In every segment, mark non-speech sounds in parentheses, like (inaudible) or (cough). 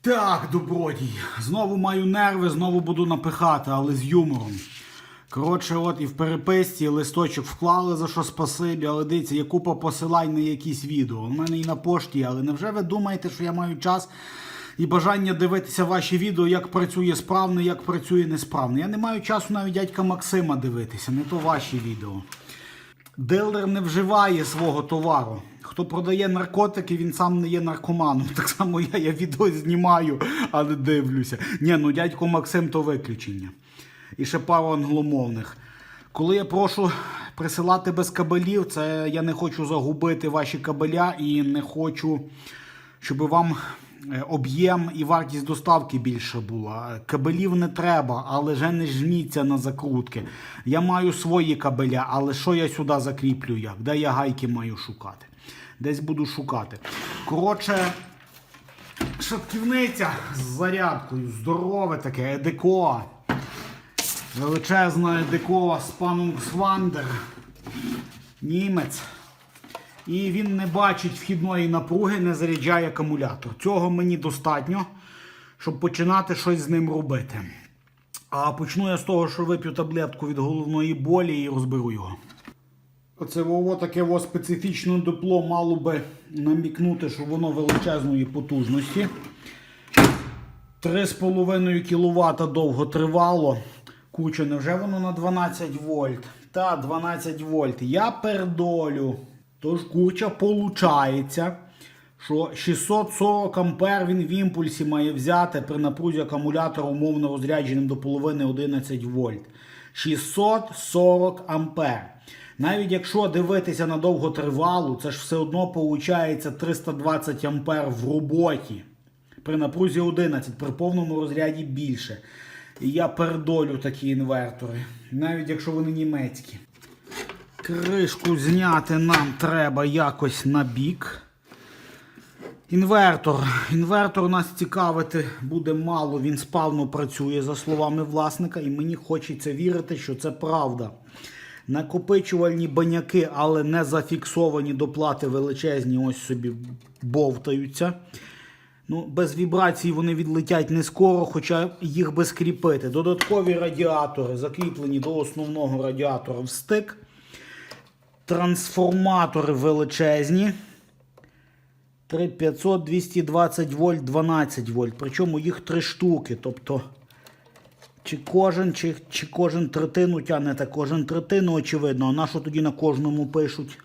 Так, добродій. Знову маю нерви, знову буду напихати, але з юмором. Коротше, от і в переписці листочок вклали, за що спасибі, але дивіться, є купа посилань на якісь відео. У мене і на пошті, але невже ви думаєте, що я маю час і бажання дивитися ваші відео, як працює справно, як працює несправно? Я не маю часу навіть дядька Максима дивитися, не то ваші відео. Дилер не вживає свого товару. Хто продає наркотики, він сам не є наркоманом. (laughs) Так само я, я відео знімаю, а не дивлюся. Ні, ну дядько Максим то виключення. І ще пару англомовних. Коли я прошу присилати без кабелів, це я не хочу загубити ваші кабеля і не хочу, щоб вам об'єм і вартість доставки більше була. Кабелів не треба, але вже не жміться на закрутки. Я маю свої кабеля, але що я сюди закріплю як? Де я гайки маю шукати? Десь буду шукати. Коротше, шатківниця з зарядкою, здорове таке, едеко. Величезна едекова Спанунгсвандер. Німець. І він не бачить вхідної напруги, не заряджає акумулятор. Цього мені достатньо, щоб починати щось з ним робити. А почну я з того, що вип'ю таблетку від головної болі і розберу його. Оце вово таке во специфічне дупло мало би намікнути, що воно величезної потужності. 3,5 кВт довго тривало. Куча, невже воно на 12 вольт? Та, 12 вольт. Я пердолю. Тож куча получається, що 640 ампер він в імпульсі має взяти при напрузі акумулятора умовно розрядженим до половини 11 вольт. 640 ампер. Навіть якщо дивитися на довготривалу, це ж все одно виходить 320 ампер в роботі. При напрузі 11, при повному розряді більше. І я передолю такі інвертори, навіть якщо вони німецькі. Кришку зняти нам треба якось на бік. Інвертор. Інвертор нас цікавити буде мало, він спавно працює, за словами власника, і мені хочеться вірити, що це правда. Накопичувальні баняки, але не зафіксовані доплати величезні, ось собі бовтаються. Ну, Без вібрацій вони відлетять не скоро, хоча їх би скріпити. Додаткові радіатори закріплені до основного радіатора в стик. Трансформатори величезні. 3500, 220 вольт, 12 вольт. Причому їх три штуки. Тобто, чи кожен, чи, чи кожен третину тягнете, кожен третину, очевидно. А на що тоді на кожному пишуть?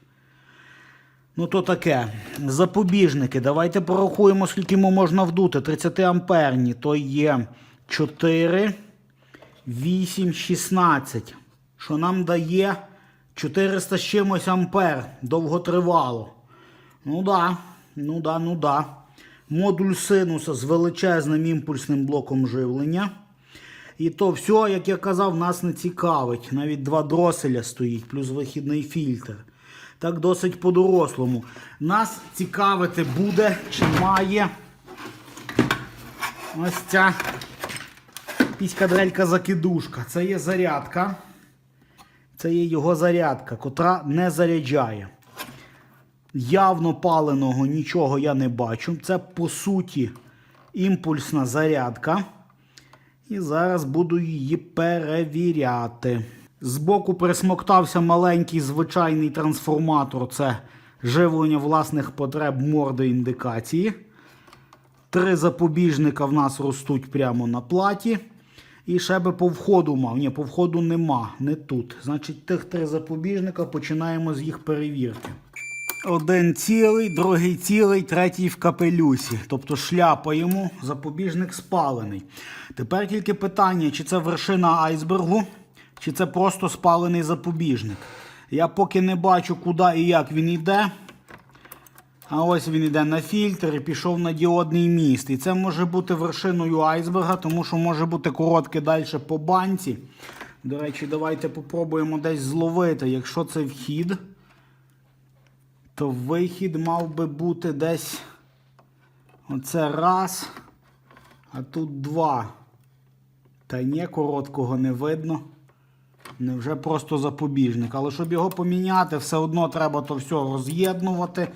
Ну, то таке. Запобіжники. Давайте порахуємо, скільки йому можна вдути. 30 амперні. То є 4, 8, 16. Що нам дає 400 з чимось ампер. Довготривало. Ну да, ну да, ну да. Модуль синуса з величезним імпульсним блоком живлення. І то все, як я казав, нас не цікавить. Навіть два дроселя стоїть, плюс вихідний фільтр. Так досить по-дорослому. Нас цікавити буде, чи має ось ця піська дрелька закидушка. Це є зарядка. Це є його зарядка, котра не заряджає. Явно паленого нічого я не бачу. Це по суті імпульсна зарядка. І зараз буду її перевіряти. Збоку присмоктався маленький звичайний трансформатор. Це живлення власних потреб морди індикації. Три запобіжника в нас ростуть прямо на платі. І ще би по входу мав. Ні, по входу нема, не тут. Значить, тих три запобіжника починаємо з їх перевірки. Один цілий, другий цілий, третій в капелюсі. Тобто шляпа йому, запобіжник спалений. Тепер тільки питання, чи це вершина айсбергу, чи це просто спалений запобіжник. Я поки не бачу, куди і як він йде. А ось він йде на фільтр і пішов на діодний міст. І це може бути вершиною айсберга, тому що може бути коротке далі по банці. До речі, давайте попробуємо десь зловити. Якщо це вхід, то вихід мав би бути десь. Оце раз. А тут два. Та ні, короткого не видно. Не вже просто запобіжник. Але щоб його поміняти, все одно треба то все роз'єднувати,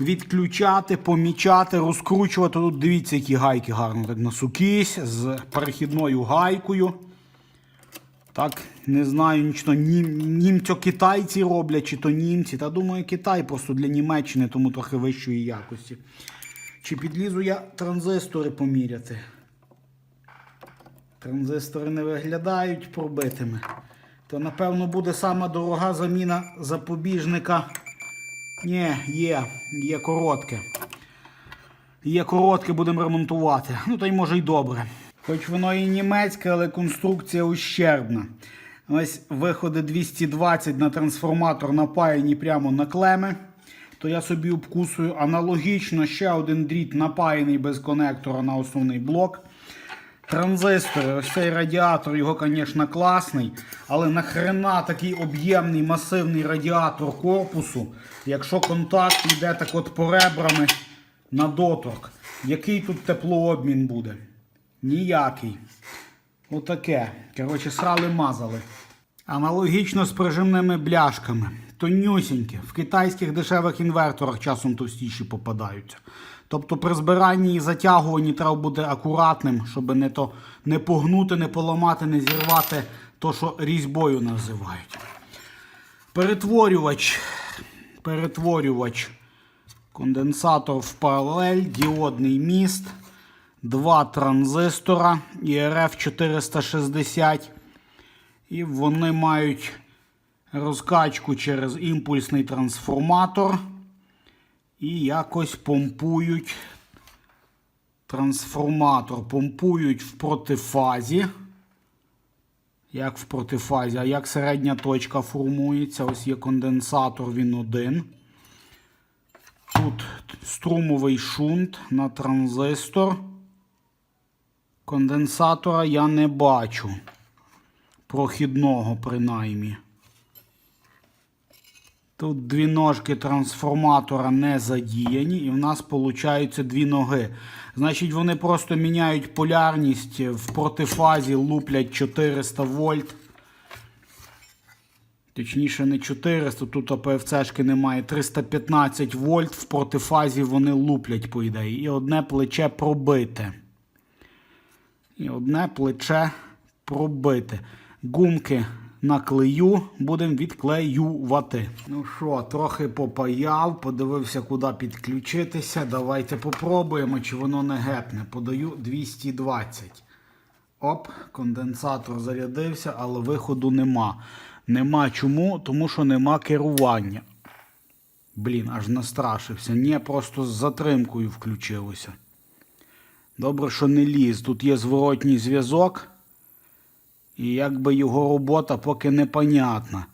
відключати, помічати, розкручувати. Тут дивіться, які гайки гарно так з перехідною гайкою. Так, не знаю нічого. Нім, німцьо китайці роблять, чи то німці. Та думаю, Китай просто для Німеччини, тому трохи вищої якості. Чи підлізу я транзистори поміряти? Транзистори не виглядають пробитими. То, напевно, буде сама дорога заміна запобіжника. Ні, є, є коротке. Є коротке, будемо ремонтувати. Ну, то й може й добре. Хоч воно і німецьке, але конструкція ущербна. Ось виходи 220 на трансформатор напаяні прямо на клеми. То я собі обкусую аналогічно ще один дріт напаяний без конектора на основний блок. Транзистори, ось цей радіатор, його, звісно, класний, але нахрена такий об'ємний масивний радіатор корпусу, якщо контакт йде так от по ребрами на доторк. Який тут теплообмін буде? Ніякий. Отаке. Коротше, срали мазали. Аналогічно з прижимними бляшками. Тонюсінькі. В китайських дешевих інверторах часом товстіші попадаються. Тобто при збиранні і затягуванні треба бути акуратним, щоб не то не погнути, не поламати, не зірвати то, що різьбою називають. Перетворювач. Перетворювач. Конденсатор в паралель, діодний міст, два транзистора IRF 460. І вони мають розкачку через імпульсний трансформатор. І якось помпують трансформатор, помпують в протифазі. Як в протифазі, а як середня точка формується? Ось є конденсатор, він один. Тут струмовий шунт на транзистор. Конденсатора я не бачу. Прохідного, принаймні. Тут дві ножки трансформатора не задіяні, і в нас виходить дві ноги. Значить, вони просто міняють полярність в протифазі, луплять 400 вольт. Точніше, не 400, тут АПФЦшки немає. 315 вольт в протифазі вони луплять, по ідеї. І одне плече пробите. І одне плече пробите. Гумки наклею, будемо відклеювати. Ну що, трохи попаяв, подивився, куди підключитися. Давайте попробуємо, чи воно не гепне. Подаю 220. Оп, конденсатор зарядився, але виходу нема. Нема чому? Тому що нема керування. Блін, аж настрашився. Ні, просто з затримкою включилося. Добре, що не ліз. Тут є зворотній зв'язок. І якби його робота поки непонятна.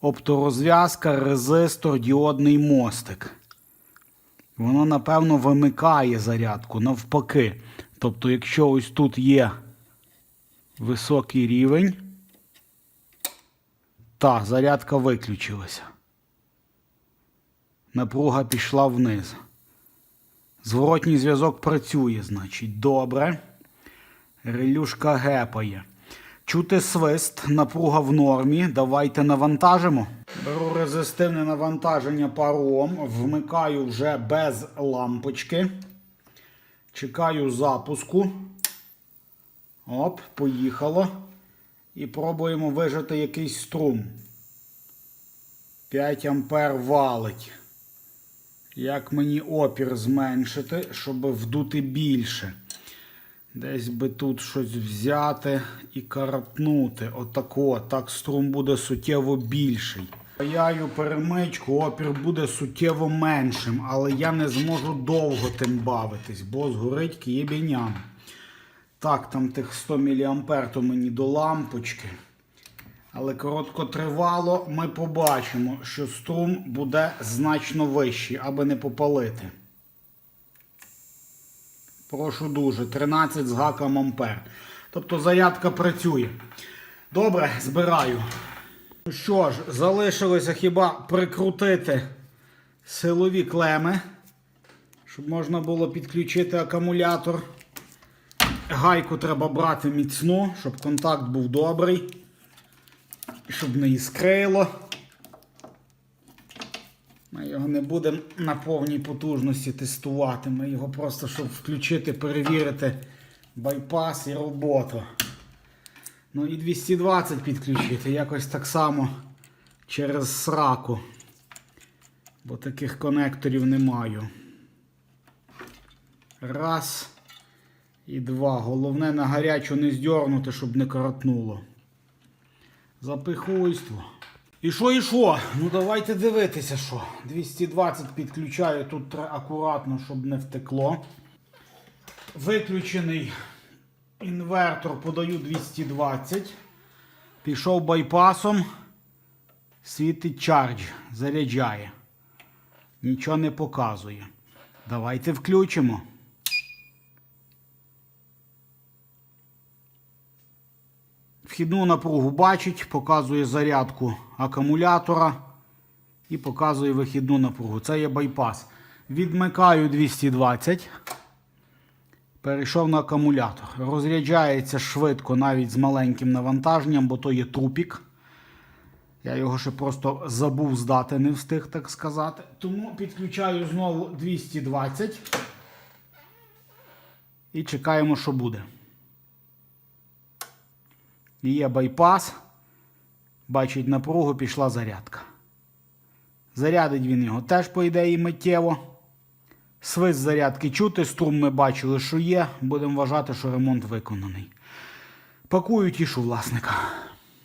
Опторозв'язка, резистор, діодний мостик. Воно, напевно, вимикає зарядку навпаки. Тобто, якщо ось тут є високий рівень, та, зарядка виключилася. Напруга пішла вниз. Зворотній зв'язок працює, значить, добре. Релюшка гепає. Чути свист, напруга в нормі. Давайте навантажимо. Беру резистивне навантаження пару Ом, вмикаю вже без лампочки. Чекаю запуску. Оп, поїхало. І пробуємо вижати якийсь струм. 5 ампер валить. Як мені опір зменшити, щоб вдути більше? Десь би тут щось взяти і каратнути. Отако. Так струм буде суттєво більший. Паяю перемичку, опір буде суттєво меншим, але я не зможу довго тим бавитись, бо згорить києбіням. Так, там тих 100 мА то мені до лампочки. Але короткотривало ми побачимо, що струм буде значно вищий, аби не попалити. Прошу дуже, 13 з гаком ампер. Тобто зарядка працює. Добре, збираю. Ну що ж, залишилося хіба прикрутити силові клеми, щоб можна було підключити акумулятор. Гайку треба брати міцну, щоб контакт був добрий. щоб не іскрило. Його не будемо на повній потужності тестувати. Ми його просто, щоб включити, перевірити байпас і роботу. Ну і 220 підключити. Якось так само через сраку. Бо таких конекторів не маю. Раз. І два. Головне на гарячу не здьорнути, щоб не коротнуло. Запихуйство. І що, і що? Ну давайте дивитися, що. 220 підключаю, тут акуратно, щоб не втекло. Виключений інвертор подаю 220. Пішов байпасом. Світить чардж, заряджає. Нічого не показує. Давайте включимо. Вхідну напругу бачить, показує зарядку акумулятора і показує вихідну напругу. Це є байпас. Відмикаю 220. Перейшов на акумулятор. Розряджається швидко навіть з маленьким навантаженням, бо то є трупік. Я його ще просто забув здати, не встиг так сказати. Тому підключаю знову 220 і чекаємо, що буде. Є байпас. Бачить напругу, пішла зарядка. Зарядить він його теж, по ідеї, миттєво. Свист зарядки чути, струм ми бачили, що є. Будемо вважати, що ремонт виконаний. Пакую тішу власника.